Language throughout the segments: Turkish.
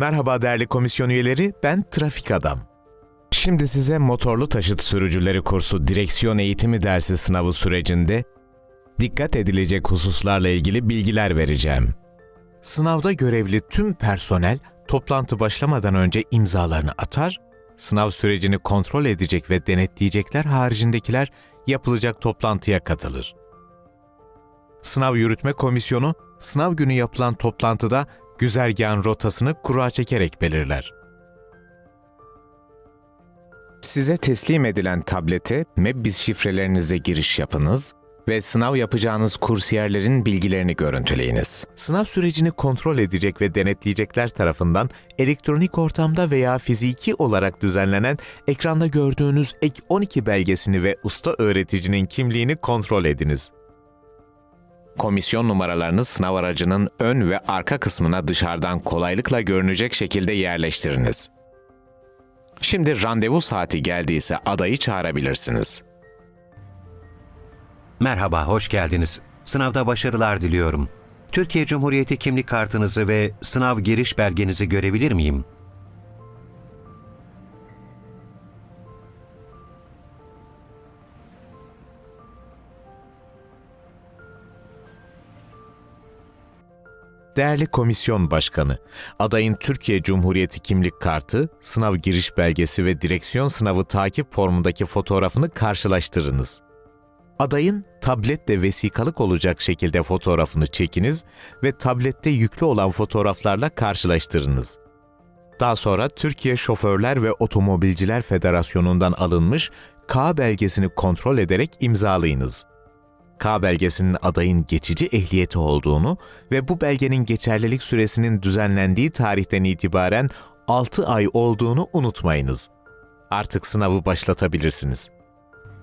Merhaba değerli komisyon üyeleri, ben Trafik Adam. Şimdi size motorlu taşıt sürücüleri kursu direksiyon eğitimi dersi sınavı sürecinde dikkat edilecek hususlarla ilgili bilgiler vereceğim. Sınavda görevli tüm personel toplantı başlamadan önce imzalarını atar, sınav sürecini kontrol edecek ve denetleyecekler haricindekiler yapılacak toplantıya katılır. Sınav Yürütme Komisyonu, sınav günü yapılan toplantıda güzergahın rotasını kura çekerek belirler. Size teslim edilen tablete MEBBIS şifrelerinize giriş yapınız ve sınav yapacağınız kursiyerlerin bilgilerini görüntüleyiniz. Sınav sürecini kontrol edecek ve denetleyecekler tarafından elektronik ortamda veya fiziki olarak düzenlenen ekranda gördüğünüz ek 12 belgesini ve usta öğreticinin kimliğini kontrol ediniz. Komisyon numaralarını sınav aracının ön ve arka kısmına dışarıdan kolaylıkla görünecek şekilde yerleştiriniz. Şimdi randevu saati geldiyse adayı çağırabilirsiniz. Merhaba, hoş geldiniz. Sınavda başarılar diliyorum. Türkiye Cumhuriyeti kimlik kartınızı ve sınav giriş belgenizi görebilir miyim? Değerli Komisyon Başkanı, adayın Türkiye Cumhuriyeti kimlik kartı, sınav giriş belgesi ve direksiyon sınavı takip formundaki fotoğrafını karşılaştırınız. Adayın tabletle vesikalık olacak şekilde fotoğrafını çekiniz ve tablette yüklü olan fotoğraflarla karşılaştırınız. Daha sonra Türkiye Şoförler ve Otomobilciler Federasyonu'ndan alınmış K belgesini kontrol ederek imzalayınız. K belgesinin adayın geçici ehliyeti olduğunu ve bu belgenin geçerlilik süresinin düzenlendiği tarihten itibaren 6 ay olduğunu unutmayınız. Artık sınavı başlatabilirsiniz.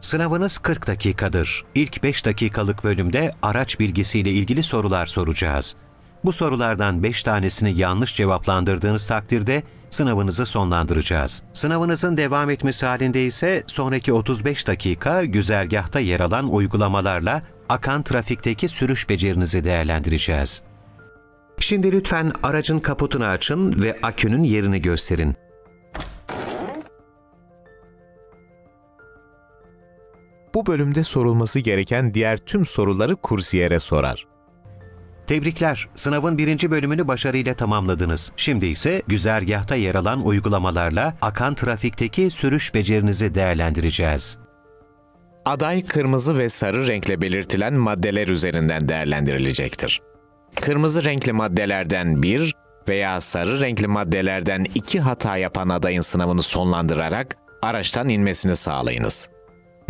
Sınavınız 40 dakikadır. İlk 5 dakikalık bölümde araç bilgisiyle ilgili sorular soracağız. Bu sorulardan 5 tanesini yanlış cevaplandırdığınız takdirde sınavınızı sonlandıracağız. Sınavınızın devam etmesi halinde ise sonraki 35 dakika güzergahta yer alan uygulamalarla akan trafikteki sürüş becerinizi değerlendireceğiz. Şimdi lütfen aracın kaputunu açın ve akünün yerini gösterin. Bu bölümde sorulması gereken diğer tüm soruları kursiyere sorar. Tebrikler, sınavın birinci bölümünü başarıyla tamamladınız. Şimdi ise güzergahta yer alan uygulamalarla akan trafikteki sürüş becerinizi değerlendireceğiz. Aday kırmızı ve sarı renkle belirtilen maddeler üzerinden değerlendirilecektir. Kırmızı renkli maddelerden bir veya sarı renkli maddelerden iki hata yapan adayın sınavını sonlandırarak araçtan inmesini sağlayınız.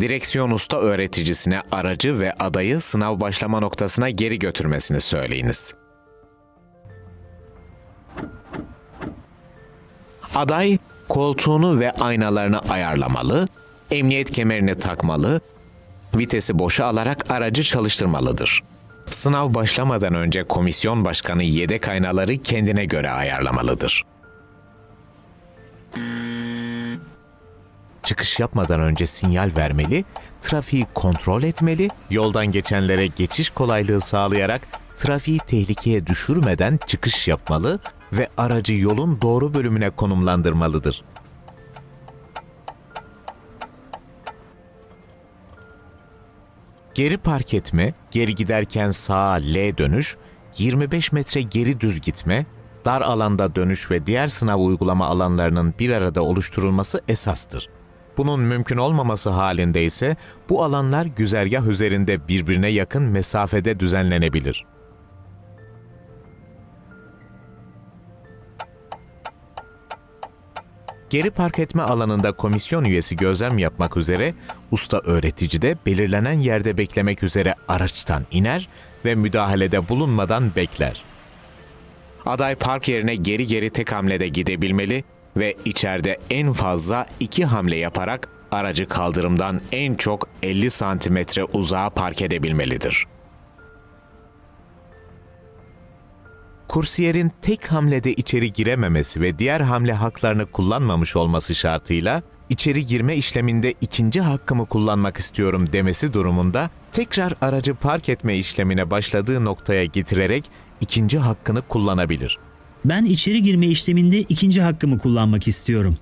Direksiyon usta öğreticisine aracı ve adayı sınav başlama noktasına geri götürmesini söyleyiniz. Aday koltuğunu ve aynalarını ayarlamalı, emniyet kemerini takmalı, vitesi boşa alarak aracı çalıştırmalıdır. Sınav başlamadan önce komisyon başkanı yedek aynaları kendine göre ayarlamalıdır. Çıkış yapmadan önce sinyal vermeli, trafiği kontrol etmeli, yoldan geçenlere geçiş kolaylığı sağlayarak trafiği tehlikeye düşürmeden çıkış yapmalı ve aracı yolun doğru bölümüne konumlandırmalıdır. Geri park etme, geri giderken sağa L dönüş, 25 metre geri düz gitme, dar alanda dönüş ve diğer sınav uygulama alanlarının bir arada oluşturulması esastır. Bunun mümkün olmaması halinde ise bu alanlar güzergah üzerinde birbirine yakın mesafede düzenlenebilir. Geri park etme alanında komisyon üyesi gözlem yapmak üzere usta öğretici de belirlenen yerde beklemek üzere araçtan iner ve müdahalede bulunmadan bekler. Aday park yerine geri geri tek hamlede gidebilmeli ve içeride en fazla iki hamle yaparak aracı kaldırımdan en çok 50 santimetre uzağa park edebilmelidir. Kursiyerin tek hamlede içeri girememesi ve diğer hamle haklarını kullanmamış olması şartıyla içeri girme işleminde ikinci hakkımı kullanmak istiyorum demesi durumunda tekrar aracı park etme işlemine başladığı noktaya getirerek ikinci hakkını kullanabilir. Ben içeri girme işleminde ikinci hakkımı kullanmak istiyorum.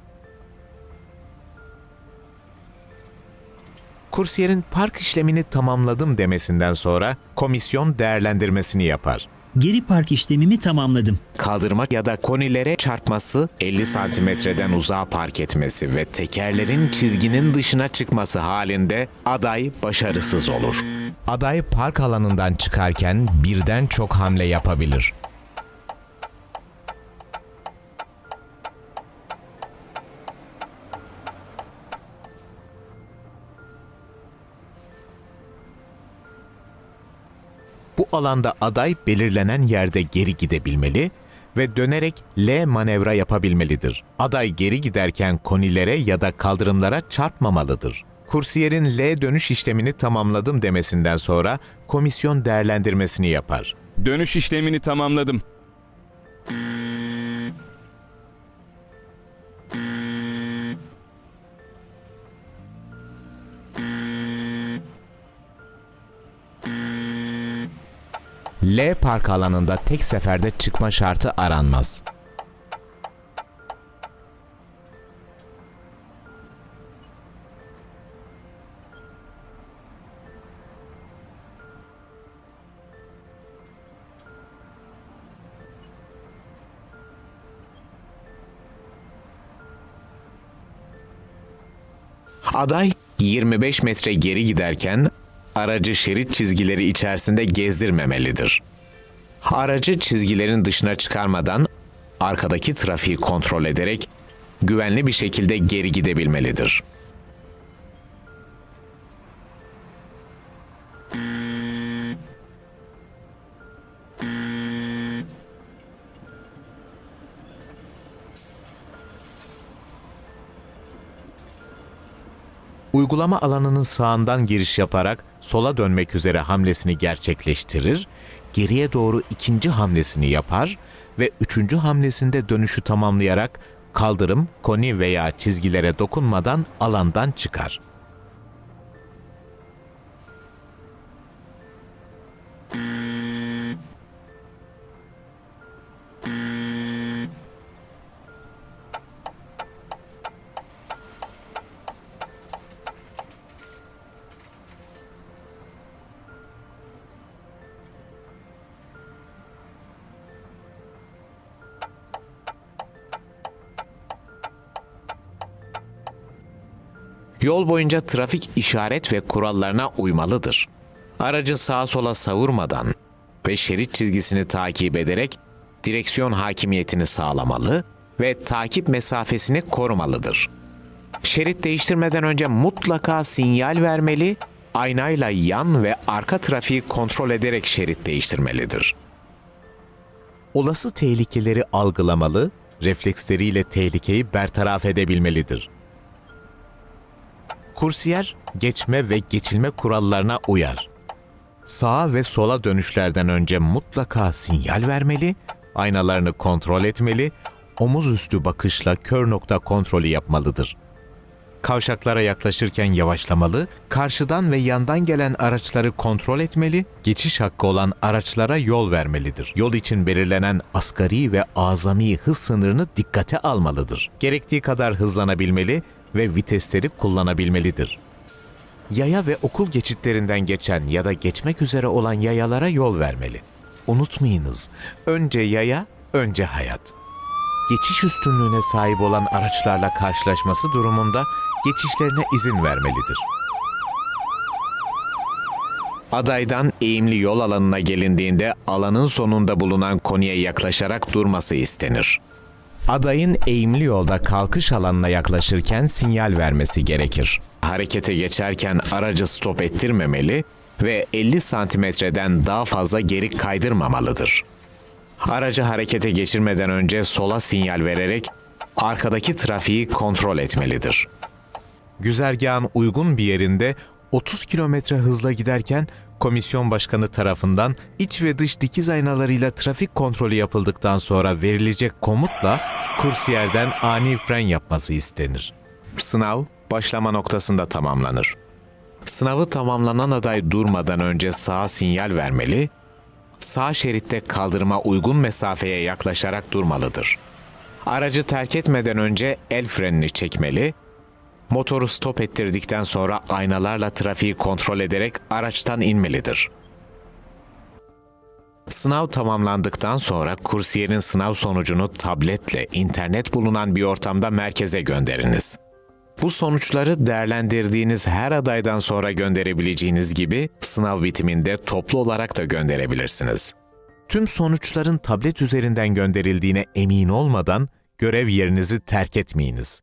Kursiyerin park işlemini tamamladım demesinden sonra komisyon değerlendirmesini yapar. Geri park işlemimi tamamladım. Kaldırma ya da konilere çarpması, 50 santimetreden uzağa park etmesi ve tekerlerin çizginin dışına çıkması halinde aday başarısız olur. Aday park alanından çıkarken birden çok hamle yapabilir. Bu alanda aday belirlenen yerde geri gidebilmeli ve dönerek L manevra yapabilmelidir. Aday geri giderken konilere ya da kaldırımlara çarpmamalıdır. Kursiyerin L dönüş işlemini tamamladım demesinden sonra komisyon değerlendirmesini yapar. Dönüş işlemini tamamladım. Park alanında tek seferde çıkma şartı aranmaz. Aday 25 metre geri giderken aracı şerit çizgileri içerisinde gezdirmemelidir. Aracı çizgilerin dışına çıkarmadan arkadaki trafiği kontrol ederek güvenli bir şekilde geri gidebilmelidir. Uygulama alanının sağından giriş yaparak sola dönmek üzere hamlesini gerçekleştirir, geriye doğru ikinci hamlesini yapar ve üçüncü hamlesinde dönüşü tamamlayarak kaldırım, koni veya çizgilere dokunmadan alandan çıkar. Yol boyunca trafik işaret ve kurallarına uymalıdır. Aracı sağa sola savurmadan ve şerit çizgisini takip ederek direksiyon hakimiyetini sağlamalı ve takip mesafesini korumalıdır. Şerit değiştirmeden önce mutlaka sinyal vermeli, aynayla yan ve arka trafiği kontrol ederek şerit değiştirmelidir. Olası tehlikeleri algılamalı, refleksleriyle tehlikeyi bertaraf edebilmelidir. Kursiyer geçme ve geçilme kurallarına uyar. Sağa ve sola dönüşlerden önce mutlaka sinyal vermeli, aynalarını kontrol etmeli, omuz üstü bakışla kör nokta kontrolü yapmalıdır. Kavşaklara yaklaşırken yavaşlamalı, karşıdan ve yandan gelen araçları kontrol etmeli, geçiş hakkı olan araçlara yol vermelidir. Yol için belirlenen asgari ve azami hız sınırını dikkate almalıdır. Gerektiği kadar hızlanabilmeli ve vitesleri kullanabilmelidir. Yaya ve okul geçitlerinden geçen ya da geçmek üzere olan yayalara yol vermeli. Unutmayınız, önce yaya, önce hayat. Geçiş üstünlüğüne sahip olan araçlarla karşılaşması durumunda geçişlerine izin vermelidir. Adaydan eğimli yol alanına gelindiğinde alanın sonunda bulunan konuya yaklaşarak durması istenir. Adayın eğimli yolda kalkış alanına yaklaşırken sinyal vermesi gerekir. Harekete geçerken aracı stop ettirmemeli ve 50 santimetreden daha fazla geri kaydırmamalıdır. Aracı harekete geçirmeden önce sola sinyal vererek arkadaki trafiği kontrol etmelidir. Güzergahın uygun bir yerinde 30 kilometre hızla giderken komisyon başkanı tarafından iç ve dış dikiz aynalarıyla trafik kontrolü yapıldıktan sonra verilecek komutla kursiyerden ani fren yapması istenir. Sınav başlama noktasında tamamlanır. Sınavı tamamlanan aday durmadan önce sağa sinyal vermeli, sağ şeritte kaldırıma uygun mesafeye yaklaşarak durmalıdır. Aracı terk etmeden önce el frenini çekmeli, motoru stop ettirdikten sonra aynalarla trafiği kontrol ederek araçtan inmelidir. Sınav tamamlandıktan sonra kursiyerin sınav sonucunu tabletle internet bulunan bir ortamda merkeze gönderiniz. Bu sonuçları değerlendirdiğiniz her adaydan sonra gönderebileceğiniz gibi sınav bitiminde toplu olarak da gönderebilirsiniz. Tüm sonuçların tablet üzerinden gönderildiğine emin olmadan görev yerinizi terk etmeyiniz.